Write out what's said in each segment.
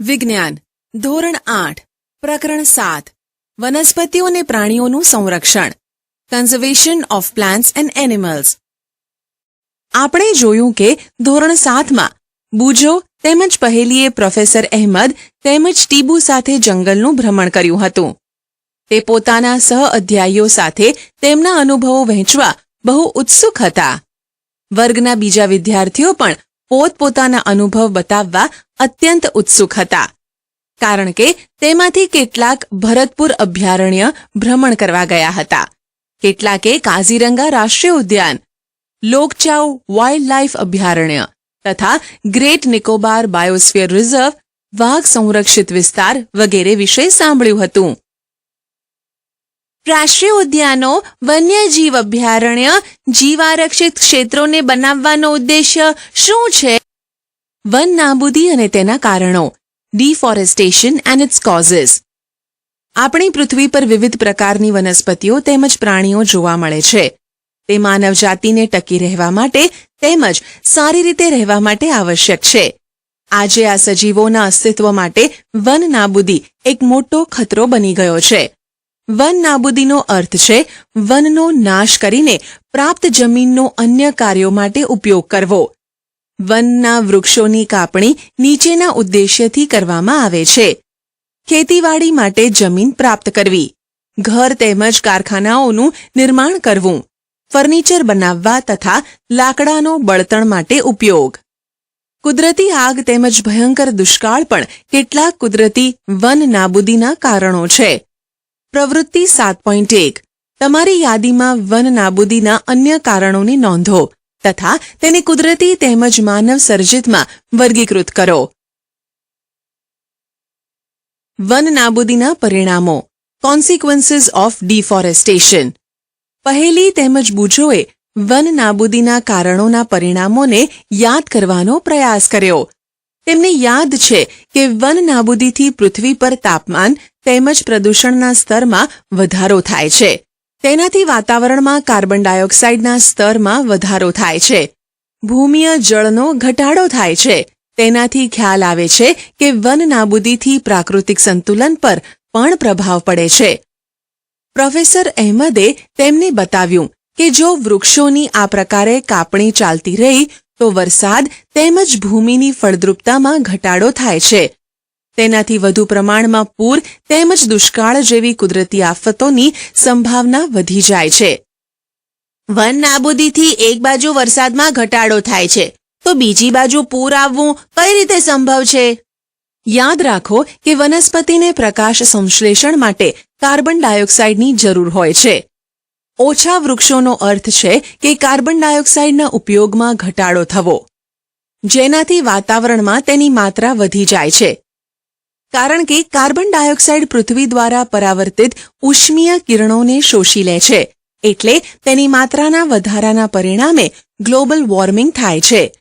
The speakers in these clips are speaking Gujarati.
વિજ્ઞાન, ધોરણ આઠ, પ્રકરણ સાત, વનસ્પતિઓ અને પ્રાણીઓનું સંરક્ષણ conservation of plants and animals આપણે જોયું કે ધોરણ સાતમાં બુજો તેમજ પહેલીએ પ્રોફેસર અહેમદ તેમજ ટીબુ સાથે જંગલનું ભ્રમણ કર્યું હતું. તે પોતાના સહ અધ્યાયીઓ સાથે તેમના અનુભવો વહેંચવા બહુ ઉત્સુક હતા. વર્ગના બીજા વિદ્યાર્થીઓ પણ પોતપોતાના અનુભવ બતાવવા અત્યંત ઉત્સુક હતા. કારણ કે તેમાંથી કેટલાક ભરતપુર અભયારણ્ય ભ્રમણ કરવા ગયા હતા. કેટલાકે કાઝીરંગા રાષ્ટ્રીય ઉદ્યાન, લોકચાઉ વાઇલ્ડ લાઇફ અભયારણ્ય તથા ગ્રેટ નિકોબાર બાયોસ્ફિયર રિઝર્વ વાઘ સંરક્ષિત વિસ્તાર વગેરે વિશે સાંભળ્યું હતું. રાષ્ટ્રીય ઉદ્યાનો વન્યજીવ અભયારણ્ય જીવારક્ષિત ક્ષેત્રોને બનાવવાનો ઉદ્દેશ્ય શું છે? વન નાબૂદી અને તેના કારણો, ડિફોરેસ્ટેશન એન્ડ ઇટ્સ કોઝિસ આપણી પૃથ્વી પર વિવિધ પ્રકારની વનસ્પતિઓ તેમજ પ્રાણીઓ જોવા મળે છે. તે માનવજાતિને ટકી રહેવા માટે તેમજ સારી રીતે રહેવા માટે આવશ્યક છે. આજે આ સજીવોના અસ્તિત્વ માટે વન નાબૂદી એક મોટો ખતરો બની ગયો છે. વન નાબૂદીનો અર્થ છે વનનો નાશ કરીને પ્રાપ્ત જમીનનો અન્ય કાર્યો માટે ઉપયોગ કરવો. વનના વૃક્ષોની કાપણી નીચેના ઉદ્દેશ્યથી કરવામાં આવે છે. ખેતીવાડી માટે જમીન પ્રાપ્ત કરવી. ઘર તેમજ કારખાનાઓનું નિર્માણ કરવું. ફર્નિચર બનાવવા તથા લાકડાનો બળતણ માટે ઉપયોગ. કુદરતી આગ તેમજ ભયંકર દુષ્કાળ પણ કેટલાક કુદરતી વન નાબૂદીના કારણો છે. પ્રવૃત્તિ સાત પોઈન્ટ એક. તમારી યાદીમાં વન નાબૂદીના અન્ય કારણોની નોંધો તથા તેને કુદરતી તેમજ માનવ સર્જિતમાં વર્ગીકૃત કરો. વન નાબૂદીના પરિણામો. કોન્સિક્વન્સીસ ઓફ ડિફોરેસ્ટેશન પહેલી તેમજ બુજોએ વન નાબૂદીના કારણોના પરિણામોને યાદ કરવાનો પ્રયાસ કર્યો. તેમને યાદ છે કે વન નાબૂદીથી પૃથ્વી પર તાપમાન તેમજ પ્રદૂષણના સ્તરમાં વધારો થાય છે. તેનાથી વાતાવરણમાં કાર્બન ડાયોક્સાઇડના સ્તરમાં વધારો થાય છે. ભૂમિય જળનો ઘટાડો થાય છે. તેનાથી ખ્યાલ આવે છે કે વન નાબૂદીથી પ્રાકૃતિક સંતુલન પર પણ પ્રભાવ પડે છે. પ્રોફેસર અહેમદે તેમને બતાવ્યું કે જો વૃક્ષોની આ પ્રકારે કાપણી ચાલતી રહી, તો વરસાદ તેમજ ભૂમિની ફળદ્રુપતામાં ઘટાડો થાય છે. તેનાથી વધુ પ્રમાણમાં પૂર તેમજ દુષ્કાળ જેવી કુદરતી આફતોની સંભાવના વધી જાય છે. વન નાબૂદીથી એક બાજુ વરસાદમાં ઘટાડો થાય છે. તો બીજી બાજુ પૂર આવવું કઈ રીતે સંભવ છે? યાદ રાખો કે વનસ્પતિને પ્રકાશ સંશ્લેષણ માટે કાર્બન ડાયોક્સાઇડની જરૂર હોય છે. ઓછા વૃક્ષોનો અર્થ છે કે કાર્બન ડાયોક્સાઇડના ઉપયોગમાં ઘટાડો થવો. જેનાથી વાતાવરણમાં તેની માત્રા વધી જાય છે. કારણ કે કાર્બન ડાયોક્સાઇડ પૃથ્વી દ્વારા પરાવર્તિત ઉષ્મીય કિરણોને શોષી લે છે. એટલે તેની માત્રાના વધારાના પરિણામે ગ્લોબલ વોર્મિંગ થાય છે.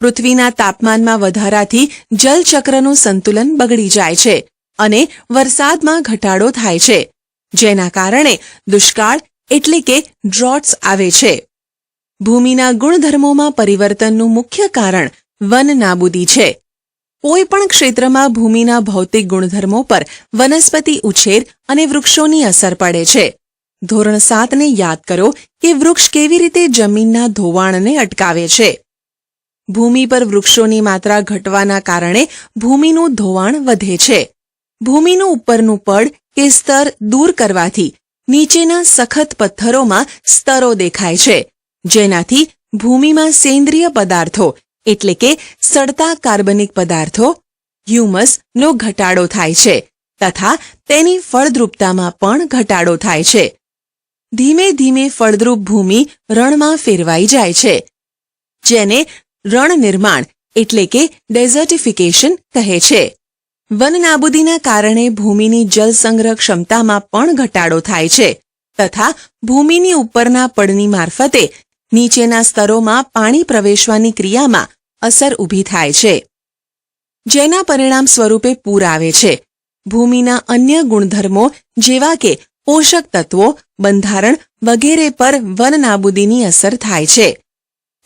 પૃથ્વીના તાપમાનમાં વધારાથી જલચક્રનું સંતુલન બગડી જાય છે અને વરસાદમાં ઘટાડો થાય છે. જેના કારણે દુષ્કાળ એટલે કે ડ્રોટ્સ આવે છે. ભૂમિના ગુણધર્મોમાં પરિવર્તનનું મુખ્ય કારણ વન નાબૂદી છે. કોઈ પણ ક્ષેત્રમાં ભૂમિના ભૌતિક ગુણધર્મો પર વનસ્પતિ ઉછેર અને વૃક્ષોની અસર પડે છે. ધોરણ સાતને યાદ કરો કે વૃક્ષ કેવી રીતે જમીનના ધોવાણને અટકાવે છે. ભૂમિ પર વૃક્ષોની માત્રા ઘટવાના કારણે ભૂમિનું ધોવાણ વધે છે. ભૂમિનું ઉપરનું પડ કે સ્તર દૂર કરવાથી નીચેના સખત પથ્થરોમાં સ્તરો દેખાય છે. જેનાથી ભૂમિમાં સેન્દ્રિય પદાર્થો, એટલે કે સડતા કાર્બનિક પદાર્થો, હ્યુમસ નો ઘટાડો થાય છે, તથા તેની ફળદ્રુપતામાં પણ ઘટાડો થાય છે. ધીમે ધીમે ફળદ્રુપ ભૂમિ રણમાં ફેરવાઈ જાય છે, જેને રણ નિર્માણ એટલે કે ડેઝર્ટિફિકેશન કહે છે. વન નાબૂદીના કારણે ભૂમિની જલસંગ્રહ ક્ષમતામાં પણ ઘટાડો થાય છે, તથા ભૂમિની ઉપરના પડની મારફતે નીચેના સ્તરોમાં પાણી પ્રવેશવાની ક્રિયામાં અસર ઊભી થાય છે. જેના પરિણામ સ્વરૂપે પૂર આવે છે. ભૂમિના અન્ય ગુણધર્મો જેવા કે પોષક તત્વો, બંધારણ વગેરે પર વન નાબૂદીની અસર થાય છે.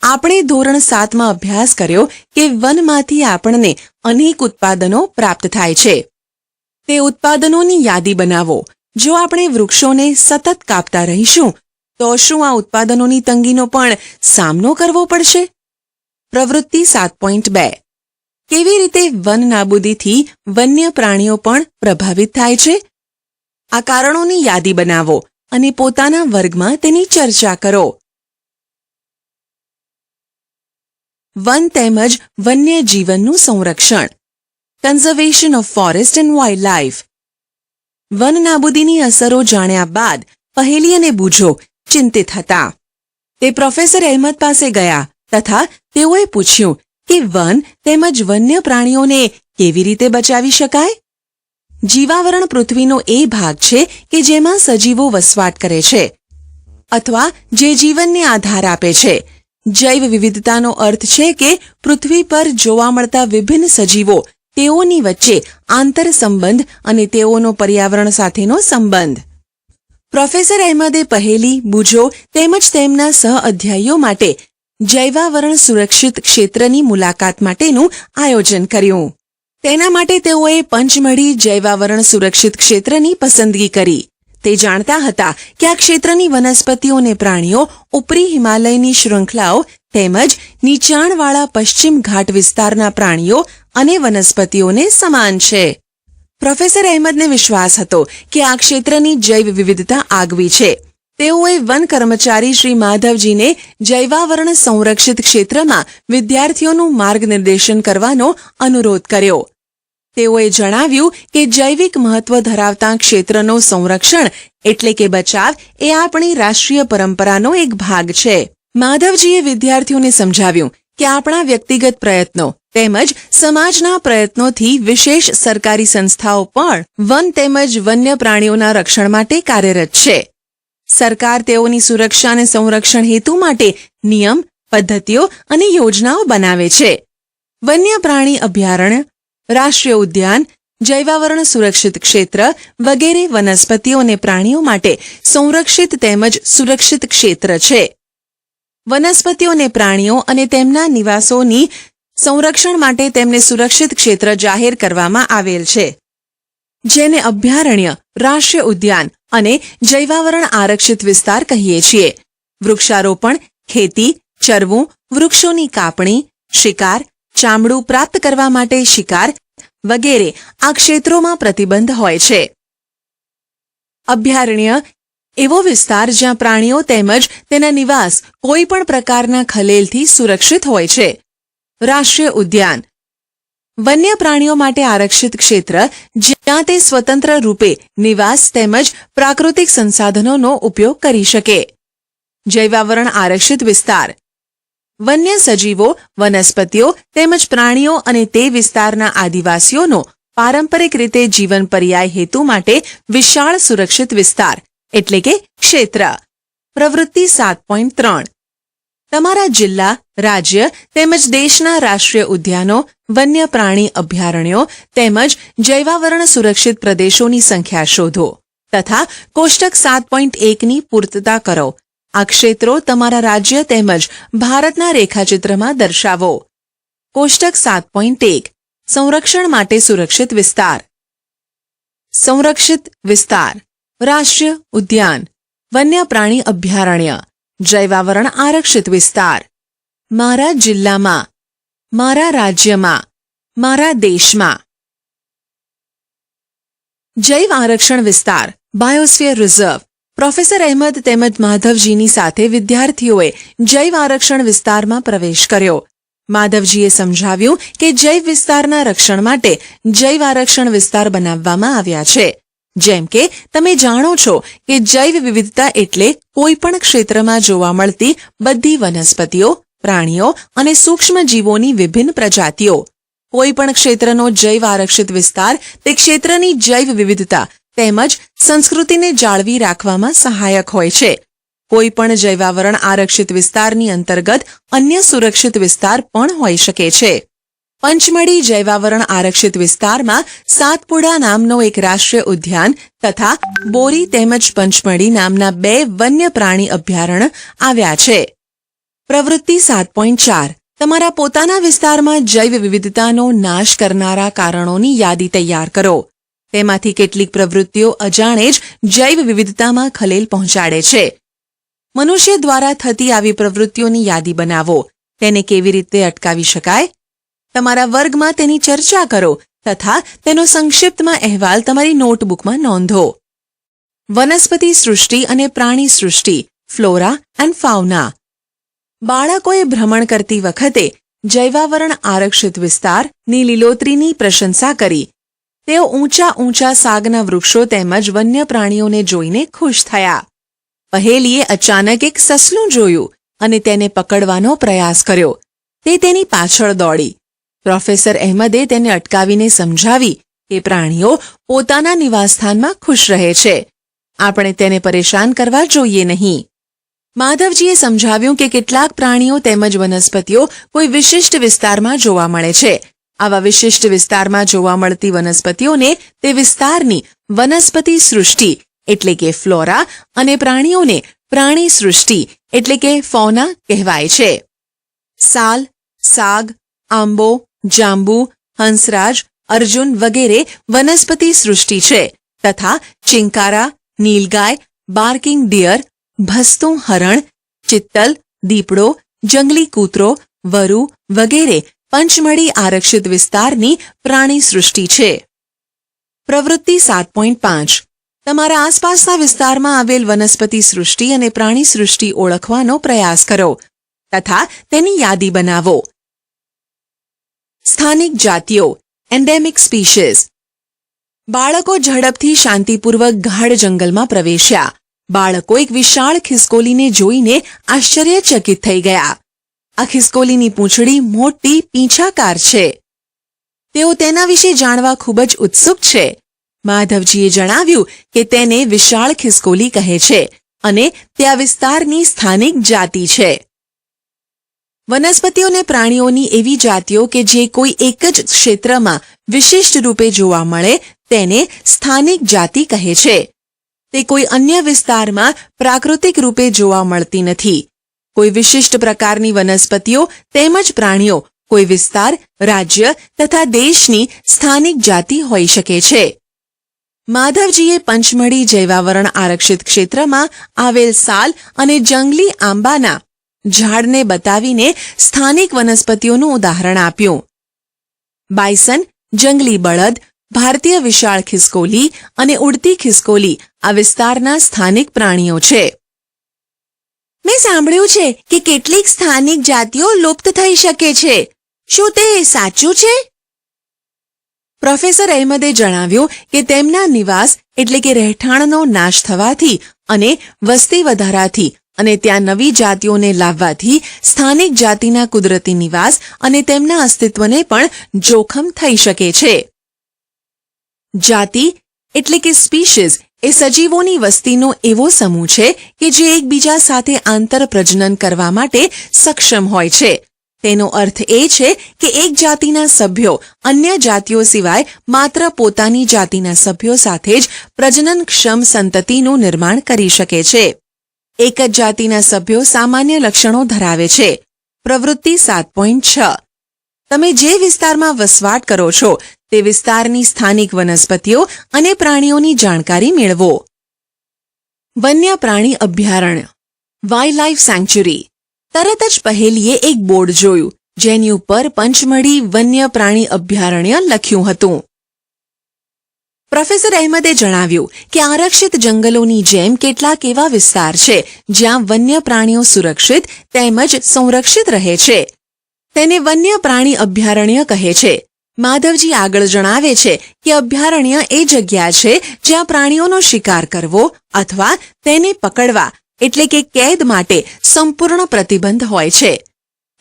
આપણે ધોરણ સાતમાં અભ્યાસ કર્યો કે વનમાંથી આપણને અનેક ઉત્પાદનો પ્રાપ્ત થાય છે. તે ઉત્પાદનોની યાદી બનાવો. જો આપણે વૃક્ષોને સતત કાપતા રહીશું, તો શું આ ઉત્પાદનોની તંગીનો પણ સામનો કરવો પડશે? પ્રવૃત્તિ સાત પોઈન્ટ બે. કેવી રીતે વન નાબૂદીથી વન્ય પ્રાણીઓ પણ પ્રભાવિત થાય છે? આ કારણોની યાદી બનાવો અને પોતાના વર્ગમાં તેની ચર્ચા કરો. વન તેમજ વન્ય જીવનનું સંરક્ષણ. Conservation of forest and wildlife one નાબૂદીની અસરો જાણ્યા બાદ પહેલી અને બૂઝો ચિંતિત હતા. તે પ્રોફેસર અહેમદ પાસે ગયા તથા તેઓએ પૂછ્યું કે વન તેમજ વન્ય પ્રાણીઓને કેવી રીતે બચાવી શકાય? જીવાવરણ પૃથ્વીનો એ ભાગ છે કે જેમાં સજીવો વસવાટ કરે છે અથવા જે જીવનને આધાર આપે છે. જૈવ વિવિધતાનો અર્થ છે કે પૃથ્વી પર જોવા મળતા વિભિન્ન સજીવો તેઓની વચ્ચે આંતર સંબંધ અને તેઓનો પર્યાવરણ સાથેનો સંબંધ. પ્રોફેસર અહેમદે પહેલી, બુજો તેમજ તેમના સહ અધ્યાયીઓ માટે જૈવાવરણ સુરક્ષિત ક્ષેત્રની મુલાકાત માટેનું આયોજન કર્યું. તેના માટે તેઓએ પંચમઢી જૈવાવરણ સુરક્ષિત ક્ષેત્રની પસંદગી કરી. તે જાણતા હતા કે આ ક્ષેત્રની વનસ્પતિઓ અને પ્રાણીઓ ઉપરી હિમાલયની શૃંખલાઓ તેમજ નીચાણવાળા પશ્ચિમ ઘાટ વિસ્તારના પ્રાણીઓ અને વનસ્પતિઓને સમાન છે. પ્રોફેસર અહેમદને વિશ્વાસ હતો કે આ ક્ષેત્રની જૈવ વિવિધતા આગવી છે. તેઓએ વન કર્મચારી શ્રી માધવજીને જૈવાવરણ સંરક્ષિત ક્ષેત્રમાં વિદ્યાર્થીઓનું માર્ગનિર્દેશન કરવાનો અનુરોધ કર્યો. તેઓએ જણાવ્યું કે જૈવિક મહત્વ ધરાવતા ક્ષેત્રનો સંરક્ષણ એટલે કે બચાવ એ આપણી રાષ્ટ્રીય પરંપરાનો એક ભાગ છે. માધવજીએ વિદ્યાર્થીઓને સમજાવ્યું કે આપણા વ્યક્તિગત પ્રયત્નો તેમજ સમાજના પ્રયત્નોથી વિશેષ સરકારી સંસ્થાઓ પણ વન તેમજ વન્ય પ્રાણીઓના રક્ષણ માટે કાર્યરત છે. સરકાર તેઓની સુરક્ષા અને સંરક્ષણ હેતુ માટે નિયમ, પદ્ધતિઓ અને યોજનાઓ બનાવે છે. વન્ય પ્રાણી અભયારણ્ય, રાષ્ટ્રીય ઉદ્યાન, જૈવાવરણ સુરક્ષિત ક્ષેત્ર વગેરે વનસ્પતિઓ અને પ્રાણીઓ માટે સંરક્ષિત તેમજ સુરક્ષિત ક્ષેત્ર છે. વનસ્પતિઓ અને પ્રાણીઓ અને તેમના નિવાસોની સંરક્ષણ માટે તેમને સુરક્ષિત ક્ષેત્ર જાહેર કરવામાં આવેલ છે. જેને અભયારણ્ય, રાષ્ટ્રીય ઉદ્યાન અને જૈવાવરણ આરક્ષિત વિસ્તાર કહીએ છીએ. વૃક્ષારોપણ, ખેતી, ચરવું, વૃક્ષોની કાપણી, શિકાર, ચામડું પ્રાપ્ત કરવા માટે શિકાર વગેરે આ ક્ષેત્રોમાં પ્રતિબંધ હોય છે. અભયારણ્ય એવો વિસ્તાર જ્યાં પ્રાણીઓ તેમજ તેના નિવાસ કોઈ પણ પ્રકારના ખલેલથી સુરક્ષિત હોય છે. રાષ્ટ્રીય ઉદ્યાન વન્ય પ્રાણીઓ માટે આરક્ષિત ક્ષેત્ર, જ્યાં તે સ્વતંત્ર રૂપે નિવાસ તેમજ પ્રાકૃતિક સંસાધનોનો ઉપયોગ કરી શકે. જૈવાવરણ આરક્ષિત વિસ્તાર. વન્ય સજીવો, વનસ્પતિઓ તેમજ પ્રાણીઓ અને તે વિસ્તારના આદિવાસીઓનો પારંપરિક રીતે જીવન પર્યાય હેતુ માટે વિશાળ સુરક્ષિત વિસ્તાર, એટલે કે ક્ષેત્ર. પ્રવૃત્તિ સાત પોઈન્ટ ત્રણ. તમારા જિલ્લા, રાજ્ય તેમજ દેશના રાષ્ટ્રીય ઉદ્યાનો વન્ય પ્રાણી અભયારણ્યો તેમજ જૈવાવરણ સુરક્ષિત પ્રદેશોની સંખ્યા શોધો તથા કોષ્ટક સાત પોઈન્ટ એકની પૂર્તતા કરો. આ ક્ષેત્રો તમારા રાજ્ય તેમજ ભારતના રેખાચિત્રમાં દર્શાવો. કોષ્ટક સાત પોઈન્ટ એક. સંરક્ષણ માટે સુરક્ષિત વિસ્તાર. સંરક્ષિત વિસ્તાર. રાષ્ટ્રીય ઉદ્યાન. વન્ય પ્રાણી અભયારણ્ય. જૈવાવરણ આરક્ષિત વિસ્તાર. મારા જિલ્લામાં, મારા રાજ્યમાં, મારા દેશમાં. જૈવ આરક્ષણ વિસ્તાર બાયોસ્ફિયર રિઝર્વ પ્રોફેસર અહેમદ તેમજ માધવજીની સાથે વિદ્યાર્થીઓએ જૈવ આરક્ષણ વિસ્તારમાં પ્રવેશ કર્યો. માધવજીએ સમજાવ્યું કે જૈવ વિસ્તારના રક્ષણ માટે જૈવ આરક્ષણ વિસ્તાર બનાવવામાં આવ્યા છે. જેમ કે, તમે જાણો છો કે જૈવ વિવિધતા એટલે કોઈ પણ ક્ષેત્રમાં જોવા મળતી બધી વનસ્પતિઓ, પ્રાણીઓ અને સૂક્ષ્મજીવોની વિભિન્ન પ્રજાતિઓ. કોઈ પણ ક્ષેત્રનો જૈવ આરક્ષિત વિસ્તાર તે ક્ષેત્રની જૈવ વિવિધતા તેમજ સંસ્કૃતિને જાળવી રાખવામાં સહાયક હોય છે. કોઈ પણ જૈવાવરણ આરક્ષિત વિસ્તારની અંતર્ગત અન્ય સુરક્ષિત વિસ્તાર પણ હોઈ શકે છે. પંચમઢી જૈવાવરણ આરક્ષિત વિસ્તારમાં સાતપુડા નામનો એક રાષ્ટ્રીય ઉદ્યાન તથા બોરી તેમજ પંચમળી નામના બે વન્ય પ્રાણી અભયારણ્ય આવ્યા છે. પ્રવૃત્તિ સાત પોઈન્ટ ચાર. તમારા પોતાના વિસ્તારમાં જૈવ વિવિધતાનો નાશ કરનારા કારણોની યાદી તૈયાર કરો. તેમાંથી કેટલીક પ્રવૃત્તિઓ અજાણે જ જૈવ વિવિધતામાં ખલેલ પહોંચાડે છે. મનુષ્ય દ્વારા થતી આવી પ્રવૃત્તિઓની યાદી બનાવો. તેને કેવી રીતે અટકાવી શકાય? તમારા વર્ગમાં તેની ચર્ચા કરો તથા તેનો સંક્ષિપ્તમાં અહેવાલ તમારી નોટબુકમાં નોંધો. વનસ્પતિ સૃષ્ટિ અને પ્રાણી સૃષ્ટિ, ફ્લોરા એન્ડ ફાઉના. બાળકોએ ભ્રમણ કરતી વખતે જૈવાવરણ આરક્ષિત વિસ્તારની લીલોતરીની પ્રશંસા કરી. તેઓ ઊંચા ઊંચા સાગના વૃક્ષો તેમજ વન્ય પ્રાણીઓને જોઈને ખુશ થયા. પહેલીએ અચાનક એક સસલું જોયું અને તેને પકડવાનો પ્રયાસ કર્યો. તે તેની પાછળ દોડી. પ્રોફેસર અહેમદે તેને અટકાવીને સમજાવી કે પ્રાણીઓ પોતાના નિવાસસ્થાનમાં ખુશ રહે છે. આપણે તેને પરેશાન કરવા જોઈએ નહીં. માધવજીએ સમજાવ્યું કે કેટલાક પ્રાણીઓ તેમજ વનસ્પતિઓ કોઈ વિશિષ્ટ વિસ્તારમાં જોવા મળે છે. આવા વિશિષ્ટ વિસ્તારમાં જોવા મળતી વનસ્પતિઓને તે વિસ્તારની વનસ્પતિ સૃષ્ટિ, એટલે કે ફ્લોરા, અને પ્રાણીઓને પ્રાણી સૃષ્ટિ, એટલે કે ફોના કહેવાય છે. સાલ, સાગ, આંબો જાંબુ, હંસરાજ, અર્જુન વગેરે વનસ્પતિ સૃષ્ટિ છે, તથા ચિંકારા, નીલગાય, બાર્કિંગ ડિયર, ભસ્તું હરણ, ચિત્તલ, દીપડો, જંગલી કૂતરો, વરુ વગેરે પંચમળી આરક્ષિત વિસ્તારની પ્રાણી સૃષ્ટિ છે. પ્રવૃત્તિ સાત પોઈન્ટ પાંચ. તમારા આસપાસના વિસ્તારમાં આવેલ વનસ્પતિ સૃષ્ટિ અને પ્રાણી સૃષ્ટિ ઓળખવાનો પ્રયાસ કરો, તથા તેની યાદી બનાવો. સ્થાનિક જાતિઓ એન્ડેમિક સ્પીશીઝ બાળકો ઝડપથી શાંતિપૂર્વક ગાઢ જંગલમાં પ્રવેશ્યા. બાળકો એક વિશાળ ખિસકોલીને જોઈને આશ્ચર્યચકિત થઈ ગયા. આ ખિસકોલીની પૂંછડી મોટી પીંછાકાર છે. તેઓ તેના વિશે જાણવા ખૂબ જ ઉત્સુક છે. માધવજીએ જણાવ્યું કે તેને વિશાળ ખિસકોલી કહે છે અને તે આ વિસ્તારની સ્થાનિક જાતિ છે. વનસ્પતિઓ અને પ્રાણીઓની એવી જાતિઓ કે જે કોઈ એક જ ક્ષેત્રમાં વિશિષ્ટ રૂપે જોવા મળે, તેને સ્થાનિક જાતિ કહે છે. તે કોઈ અન્ય વિસ્તારમાં પ્રાકૃતિક રૂપે જોવા મળતી નથી. કોઈ વિશિષ્ટ પ્રકારની વનસ્પતિઓ તેમજ પ્રાણીઓ કોઈ વિસ્તાર, રાજ્ય તથા દેશની સ્થાનિક જાતિ હોઈ શકે છે. માધવજીએ પંચમઢી જૈવાવરણ આરક્ષિત ક્ષેત્રમાં આવેલ સાલ અને જંગલી આંબાના ઝાડને બતાવીને સ્થાનિક વનસ્પતિઓનું ઉદાહરણ આપ્યું. બાયસન, જંગલી બળદ, ભારતીય વિશાળ ખિસકોલી અને ઉડતી ખિસકોલી આ વિસ્તારના સ્થાનિક પ્રાણીઓ છે. મેં સાંભળ્યું છે કે કેટલીક સ્થાનિક જાતિઓ લુપ્ત થઈ શકે છે. શું તે સાચું છે? પ્રોફેસર અહેમદે જણાવ્યું કે તેમના નિવાસ એટલે કે રહેઠાણનો નાશ થવાથી અને વસ્તી વધારાથી અને ત્યાં નવી જાતિઓને લાવવાથી સ્થાનિક જાતિના કુદરતી નિવાસ અને તેમના અસ્તિત્વને પણ જોખમ થઈ શકે છે. જાતિ એટલે કે સ્પીશીઝ એ સજીવોની વસ્તીનો એવો સમૂહ છે કે જે એકબીજા સાથે આંતર પ્રજનન કરવા માટે સક્ષમ હોય છે. તેનો અર્થ એ છે કે એક જાતિના સભ્યો અન્ય જાતિઓ સિવાય માત્ર પોતાની જાતિના સભ્યો સાથે જ પ્રજનનક્ષમ સંતતિનું નિર્માણ કરી શકે છે. એક જ જાતિના સભ્યો સામાન્ય લક્ષણો ધરાવે છે. પ્રવૃત્તિ સાત પોઈન્ટ છ. તમે જે વિસ્તારમાં વસવાટ કરો છો, તે વિસ્તારની સ્થાનિક વનસ્પતિઓ અને પ્રાણીઓની જાણકારી મેળવો. વન્ય પ્રાણી અભયારણ્ય. વાઇલ્ડલાઇફ સેન્ચ્યુરી તરત જ પહેલીએ એક બોર્ડ જોયું, જેની ઉપર પંચમઢી વન્ય પ્રાણી અભયારણ્ય લખ્યું હતું. પ્રોફેસર અહેમદે જણાવ્યું કે આરક્ષિત જંગલોની જેમ કેટલાક એવા વિસ્તાર છે જ્યાં વન્ય પ્રાણીઓ સુરક્ષિત તેમજ સંરક્ષિત રહે છે. તેને વન્ય પ્રાણી અભયારણ્ય કહે છે. માધવજી આગળ જણાવે છે કે અભયારણ્ય એ જગ્યા છે જ્યાં પ્રાણીઓનો શિકાર કરવો અથવા તેને પકડવા એટલે કે કેદ માટે સંપૂર્ણ પ્રતિબંધ હોય છે.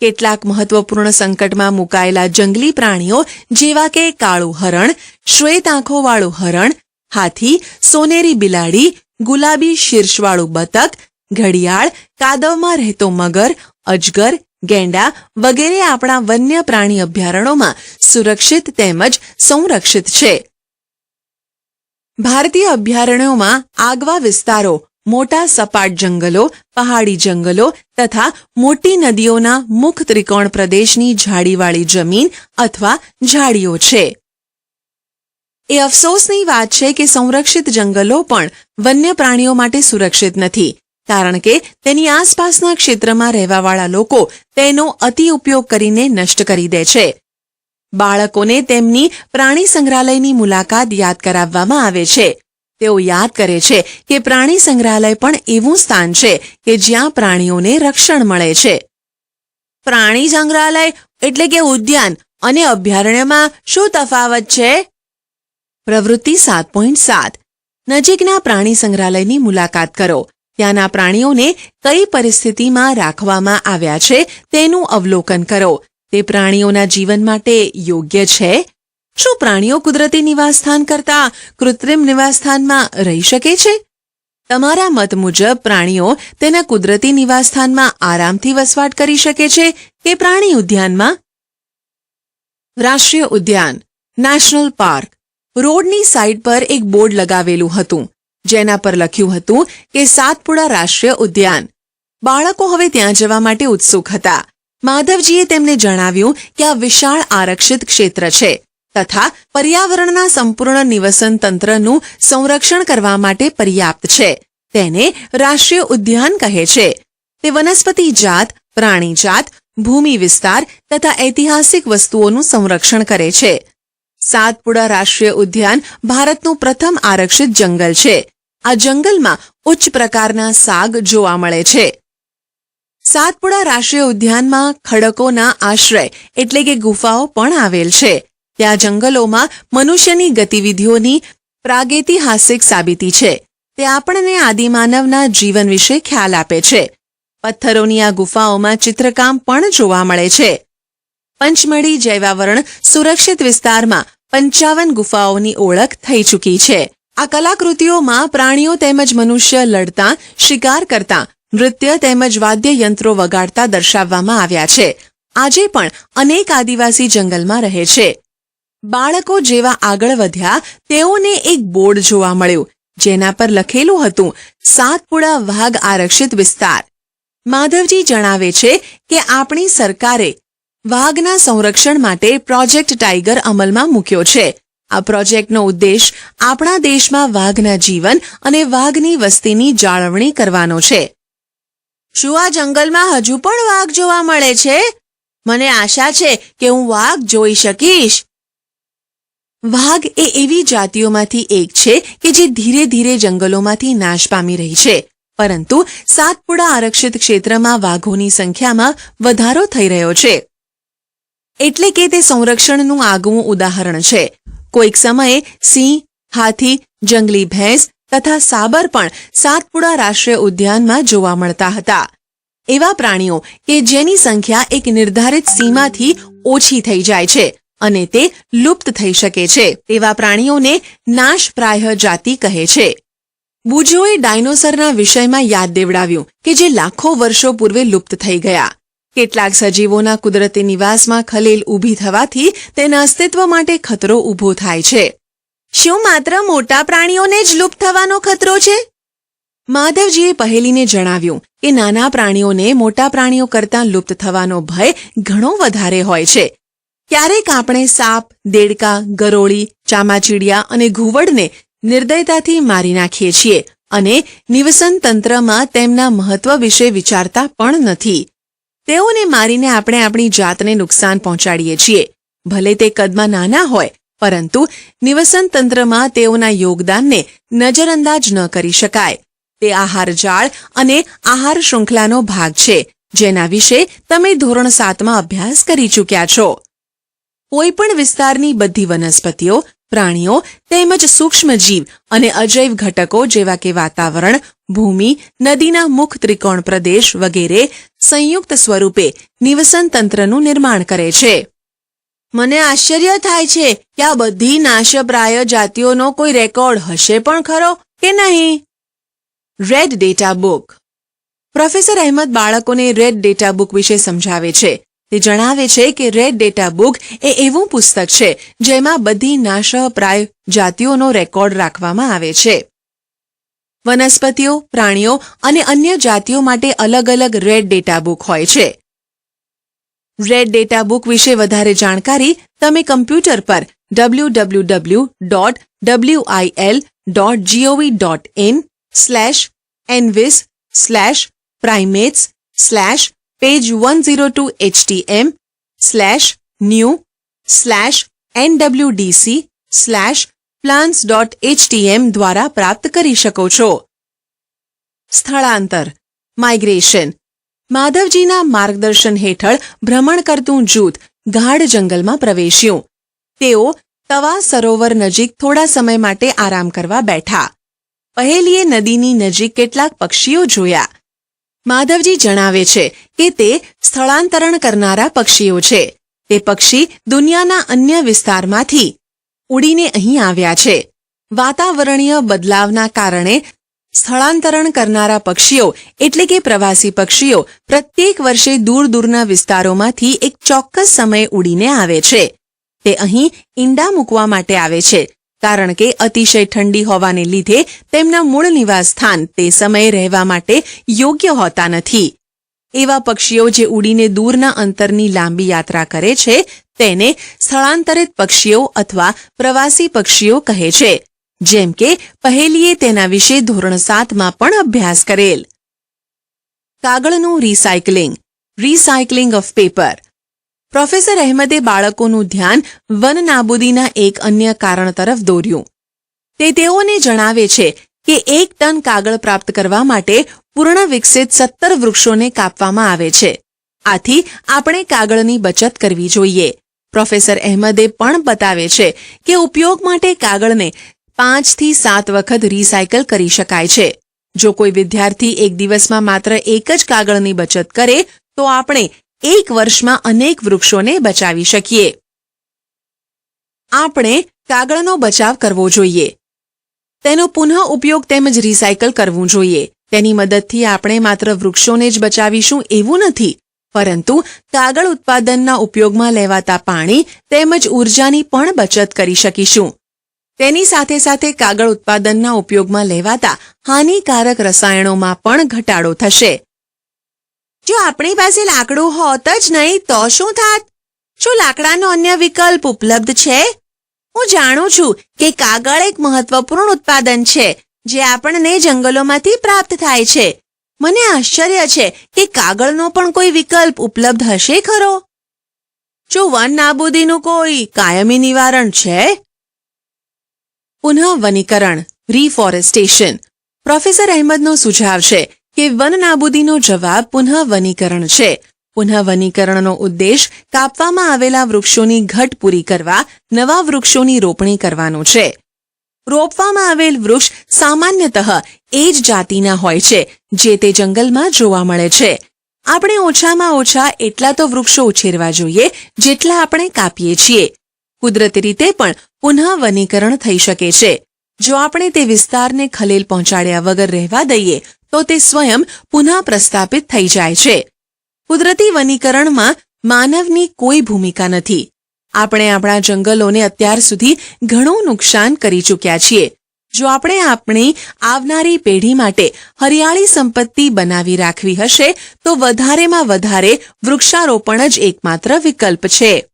કેટલાક મહત્વપૂર્ણ સંકટમાં મુકાયેલા જંગલી પ્રાણીઓ જેવા કે કાળું હરણ, શ્વેત આંખોવાળું હરણ, હાથી, સોનેરી બિલાડી, ગુલાબી શીર્ષવાળું બતક, ઘડિયાળ, કાદવમાં રહેતો મગર, અજગર, ગેંડા વગેરે આપણા વન્ય પ્રાણી અભયારણ્યોમાં સુરક્ષિત તેમજ સંરક્ષિત છે. ભારતીય અભયારણ્યોમાં આગવા વિસ્તારો મોટા સપાટ જંગલો, પહાડી જંગલો તથા મોટી નદીઓના મુખ ત્રિકોણ પ્રદેશની ઝાડીવાળી જમીન અથવા ઝાડીઓ છે. એ અફસોસની વાત છે કે સંરક્ષિત જંગલો પણ વન્ય પ્રાણીઓ માટે સુરક્ષિત નથી, કારણ કે તેની આસપાસના ક્ષેત્રમાં રહેવાવાળા લોકો તેનો અતિ ઉપયોગ કરીને નષ્ટ કરી દે છે. બાળકોને તેમની પ્રાણી સંગ્રહાલયની મુલાકાત યાદ કરાવવામાં આવે છે. તેઓ યાદ કરે છે કે પ્રાણી સંગ્રહાલય પણ એવું સ્થાન છે કે જ્યાં પ્રાણીઓને રક્ષણ મળે છે. પ્રાણી સંગ્રહાલય એટલે કે ઉદ્યાન અને અભયારણ્યમાં શું તફાવત છે? પ્રવૃત્તિ સાત પોઈન્ટ સાત. નજીકના પ્રાણી સંગ્રહાલયની મુલાકાત કરો. ત્યાંના પ્રાણીઓને કઈ પરિસ્થિતિમાં રાખવામાં આવ્યા છે તેનું અવલોકન કરો. તે પ્રાણીઓના જીવન માટે યોગ્ય છે? શું પ્રાણીઓ કુદરતી નિવાસસ્થાન કરતા કૃત્રિમ નિવાસસ્થાનમાં રહી શકે છે? તમારા મત મુજબ પ્રાણીઓ તેના કુદરતી નિવાસસ્થાનમાં આરામથી વસવાટ કરી શકે છે કે પ્રાણી ઉદ્યાનમાં? રાષ્ટ્રીય ઉદ્યાન, નેશનલ પાર્ક. રોડની સાઇડ પર એક બોર્ડ લગાવેલું હતું, જેના પર લખ્યું હતું કે સાતપુડા રાષ્ટ્રીય ઉદ્યાન. બાળકો હવે ત્યાં જવા માટે ઉત્સુક હતા. માધવજીએ તેમને જણાવ્યું કે આ વિશાળ આરક્ષિત ક્ષેત્ર છે. તથા પર્યાવરણના સંપૂર્ણ નિવસન તંત્રનું સંરક્ષણ કરવા માટે પર્યાપ્ત છે. તેને રાષ્ટ્રીય ઉદ્યાન કહે છે. તે વનસ્પતિ જાત, પ્રાણી જાત, ભૂમિ વિસ્તાર તથા ઐતિહાસિક વસ્તુઓનું સંરક્ષણ કરે છે. સાતપુડા રાષ્ટ્રીય ઉદ્યાન ભારતનું પ્રથમ આરક્ષિત જંગલ છે. આ જંગલમાં ઉચ્ચ પ્રકારના સાગ જોવા મળે છે. સાતપુડા રાષ્ટ્રીય ઉદ્યાનમાં ખડકોના આશ્રય એટલે કે ગુફાઓ પણ આવેલ છે. ત્યાં જંગલોમાં મનુષ્યની ગતિવિધિઓની પ્રાગૈતિહાસિક સાબિતી છે. તે આપણને આદિમાનવના જીવન વિશે ખ્યાલ આપે છે. પથ્થરોની આ ગુફાઓમાં ચિત્રકામ પણ જોવા મળે છે. પંચમઢી જૈવાવરણ સુરક્ષિત વિસ્તારમાં પંચાવન ગુફાઓની ઓળખ થઈ ચૂકી છે. આ કલાકૃતિઓમાં પ્રાણીઓ તેમજ મનુષ્ય લડતા, શિકાર કરતા, નૃત્ય તેમજ વાદ્યયંત્રો વગાડતા દર્શાવવામાં આવ્યા છે. આજે પણ અનેક આદિવાસી જંગલમાં રહે છે. બાળકો જેવા આગળ વધ્યા, તેઓને એક બોર્ડ જોવા મળ્યું, જેના પર લખેલું હતું, સાતપુડા વાઘ આરક્ષિત વિસ્તાર. માધવજી જણાવે છે કે આપણી સરકારે વાઘના સંરક્ષણ માટે પ્રોજેક્ટ ટાઈગર અમલમાં મૂક્યો છે. આ પ્રોજેક્ટનો ઉદ્દેશ આપણા દેશમાં વાઘના જીવન અને વાઘની વસ્તીની જાળવણી કરવાનો છે. શું આ જંગલમાં હજુ પણ વાઘ જોવા મળે છે? મને આશા છે કે હું વાઘ જોઈ શકીશ. વાઘ એ એવી જાતિઓમાંથી એક છે કે જે ધીરે ધીરે જંગલોમાંથી નાશ પામી રહી છે. પરંતુ સાતપુડા આરક્ષિત ક્ષેત્રમાં વાઘોની સંખ્યામાં વધારો થઈ રહ્યો છે. એટલે કે તે સંરક્ષણનું આગવું ઉદાહરણ છે. કોઈક સમયે સિંહ, હાથી, જંગલી ભેંસ તથા સાબર પણ સાતપુડા રાષ્ટ્રીય ઉદ્યાનમાં જોવા મળતા હતા. એવા પ્રાણીઓ કે જેની સંખ્યા એક નિર્ધારિત સીમાથી ઓછી થઈ જાય છે. અને તે લુપ્ત થઈ શકે છે. તેવા પ્રાણીઓને નાશપ્રાય જાતિ કહે છે. બુજોએ ડાયનોસરના વિષયમાં યાદ દેવડાવ્યું કે જે લાખો વર્ષો પૂર્વે લુપ્ત થઈ ગયા. કેટલાક સજીવોના કુદરતી નિવાસમાં ખલેલ ઊભી થવાથી તેના અસ્તિત્વ માટે ખતરો ઊભો થાય છે. શું માત્ર મોટા પ્રાણીઓને જ લુપ્ત થવાનો ખતરો છે? માધવજીએ પહેલીને જણાવ્યું કે નાના પ્રાણીઓને મોટા પ્રાણીઓ કરતાં લુપ્ત થવાનો ભય ઘણો વધારે હોય છે. ક્યારેક આપણે સાપ, દેડકા, ગરોળી, ચામાચીડિયા અને ઘુવડને નિર્દયતાથી મારી નાખીએ છીએ અને નિવસન તંત્રમાં તેમના મહત્વ વિશે વિચારતા પણ નથી. તેઓને મારીને આપણે આપણી જાતને નુકસાન પહોંચાડીએ છીએ. ભલે તે કદમાં નાના હોય, પરંતુ નિવસન તંત્રમાં તેઓના યોગદાનને નજરઅંદાજ ન કરી શકાય. તે આહાર જાળ અને આહાર શૃંખલાનો ભાગ છે. જેના વિશે તમે ધોરણ સાતમાં અભ્યાસ કરી ચૂક્યા છો. કોઈ પણ વિસ્તારની બધી વનસ્પતિઓ, પ્રાણીઓ તેમજ સૂક્ષ્મજીવ અને અજૈવ ઘટકો જેવા કે વાતાવરણ, ભૂમિ, નદીના મુખ ત્રિકોણ પ્રદેશ વગેરે સંયુક્ત સ્વરૂપે નિવસન તંત્રનું નિર્માણ કરે છે. મને આશ્ચર્ય થાય છે કે આ બધી નાશપ્રાય જાતિઓનો કોઈ રેકોર્ડ હશે પણ ખરો કે નહીં? Red data book professor Ahmed બાળકોને રેડ ડેટા બુક વિશે સમજાવે છે. તે જણાવે છે કે રેડ ડેટા બુક એ એવું પુસ્તક છે જેમાં બધી નાશપ્રાય જાતિઓનો રેકોર્ડ રાખવામાં આવે છે. વનસ્પતિઓ, પ્રાણીઓ અને અન્ય જાતિઓ માટે અલગ અલગ રેડ ડેટા બુક હોય છે. રેડ ડેટા બુક વિશે વધારે જાણકારી તમે કમ્પ્યુટર પર W W dot WIL dot GOV dot in slash ENVIS slash primates slash page one zero two HTM slash new slash NWDC slash plans dot HTM દ્વારા પ્રાપ્ત કરી શકો છો. સ્થળાંતર. માઇગ્રેશન માધવજીના માર્ગદર્શન હેઠળ ભ્રમણ કરતું જૂથ ગાઢ જંગલમાં પ્રવેશ્યું. તેઓ તવા સરોવર નજીક થોડા સમય માટે આરામ કરવા બેઠા. પહેલીએ નદીની નજીક કેટલાક પક્ષીઓ જોયા. માધવજી જણાવે છે કે તે સ્થળાંતરણ કરનારા પક્ષીઓ છે. તે પક્ષી દુનિયાના અન્ય વિસ્તારમાંથી ઉડીને અહીં આવ્યા છે. વાતાવરણીય બદલાવના કારણે સ્થળાંતરણ કરનારા પક્ષીઓ, એટલે કે પ્રવાસી પક્ષીઓ, પ્રત્યેક વર્ષે દૂર દૂરના વિસ્તારોમાંથી એક ચોક્કસ સમયે ઉડીને આવે છે. તે અહીં ઈંડા મૂકવા માટે આવે છે. કારણ કે અતિશય ઠંડી હોવાને લીધે તેમના મૂળ નિવાસ સ્થાન તે સમયે રહેવા માટે યોગ્ય હોતા નથી. એવા પક્ષીઓ જે ઉડીને દૂરના અંતરની લાંબી યાત્રા કરે છે, તેને સ્થળાંતરિત પક્ષીઓ અથવા પ્રવાસી પક્ષીઓ કહે છે, જેમ કે પહેલીએ તેના વિશે ધોરણ સાતમાં પણ અભ્યાસ કરેલ. કાગળનું recycling recycling of paper professor અહેમદે બાળકોનું ધ્યાન વન નાબૂદીના એક અન્ય કારણ તરફ દોર્યું. તે તેઓને જણાવે છે કે એક ટન કાગળ પ્રાપ્ત કરવા માટે પૂર્ણ વિકસિત સત્તર વૃક્ષોને કાપવામાં આવે છે. આથી આપણે કાગળની બચત કરવી જોઈએ. પ્રોફેસર અહેમદે પણ બતાવે છે કે ઉપયોગ માટે કાગળને પાંચથી સાત વખત રિસાયકલ કરી શકાય છે. જો કોઈ વિદ્યાર્થી એક દિવસમાં માત્ર એક જ કાગળની બચત કરે, તો આપણે એક વર્ષમાં અનેક વૃક્ષોને બચાવી શકીએ. આપણે કાગળનો બચાવ કરવો જોઈએ. તેનો પુનઃ ઉપયોગ તેમજ રિસાયકલ કરવું જોઈએ. તેની મદદથી આપણે માત્ર વૃક્ષોને જ બચાવીશું એવું નથી, પરંતુ કાગળ ઉત્પાદનના ઉપયોગમાં લેવાતા પાણી તેમજ ઉર્જાની પણ બચત કરી શકીશું. તેની સાથે સાથે કાગળ ઉત્પાદનના ઉપયોગમાં લેવાતા હાનિકારક રસાયણોમાં પણ ઘટાડો થશે. જો આપણી પાસે લાકડું હોત જ નહીં, તો શું થાત? શું લાકડાનો અન્ય વિકલ્પ ઉપલબ્ધ છે? હું જાણું છું કે કાગળ એક મહત્વપૂર્ણ ઉત્પાદન છે, જે આપણને જંગલોમાંથી પ્રાપ્ત થાય છે. મને આશ્ચર્ય છે કે કાગળનો પણ કોઈ વિકલ્પ ઉપલબ્ધ હશે ખરો? જો વન નાબૂદીનું કોઈ કાયમી નિવારણ છે? પુનઃ વનીકરણ રિફોરેસ્ટેશન પ્રોફેસર અહેમદનો સુઝાવ છે. કે વન નાબૂદીનો જવાબ પુનઃ વનીકરણ છે. પુનઃ વનીકરણનો ઉદ્દેશ કાપવામાં આવેલા વૃક્ષોની ઘટ પૂરી કરવા, નવા વૃક્ષોની રોપણી કરવાનો છે. રોપવામાં આવેલ વૃક્ષ સામાન્યતઃ એ જ જાતિના હોય છે, જે તે જંગલમાં જોવા મળે છે. આપણે ઓછામાં ઓછા એટલા તો વૃક્ષો ઉછેરવા જોઈએ, જેટલા આપણે કાપીએ છીએ. કુદરતી રીતે પણ પુનઃ વનીકરણ થઈ શકે છે. જો આપણે તે વિસ્તારને ખલેલ પહોંચાડ્યા વગર રહેવા દઈએ, તો તે સ્વયં પુનઃ પ્રસ્થાપિત થઈ જાય છે. કુદરતી વનીકરણમાં માનવની કોઈ ભૂમિકા નથી. આપણે આપણા જંગલોને અત્યાર સુધી ઘણું નુકસાન કરી ચૂક્યા છીએ. જો આપણે આપણી આવનારી પેઢી માટે હરિયાળી સંપત્તિ બનાવી રાખવી હશે, તો વધારેમાં વધારે વૃક્ષારોપણ જ એકમાત્ર વિકલ્પ છે.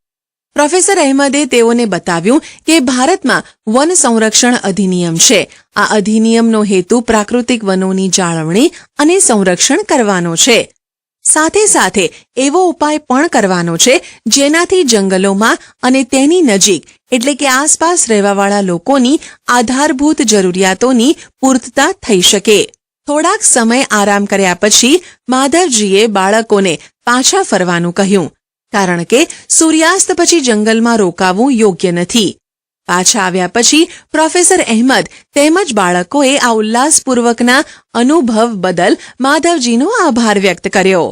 પ્રોફેસર અહેમદે તેઓને બતાવ્યું કે ભારતમાં વન સંરક્ષણ અધિનિયમ છે. આ અધિનિયમનો હેતુ પ્રાકૃતિક વનોની જાળવણી અને સંરક્ષણ કરવાનો છે. સાથે સાથે એવો ઉપાય પણ કરવાનો છે જેનાથી જંગલોમાં અને તેની નજીક, એટલે કે આસપાસ રહેવાવાળા લોકોની આધારભૂત જરૂરિયાતોની પૂર્તતા થઈ શકે. થોડાક સમય આરામ કર્યા પછી માધવજીએ બાળકોને પાછા ફરવાનું કહ્યું. કારણ કે સૂર્યાસ્ત પછી જંગલમાં રોકાવું યોગ્ય નથી. પાછા આવ્યા પછી પ્રોફેસર અહેમદ તેમજ બાળકોએ આ ઉલ્લાસપૂર્વકના અનુભવ બદલ માધવજીનો આભાર વ્યક્ત કર્યો.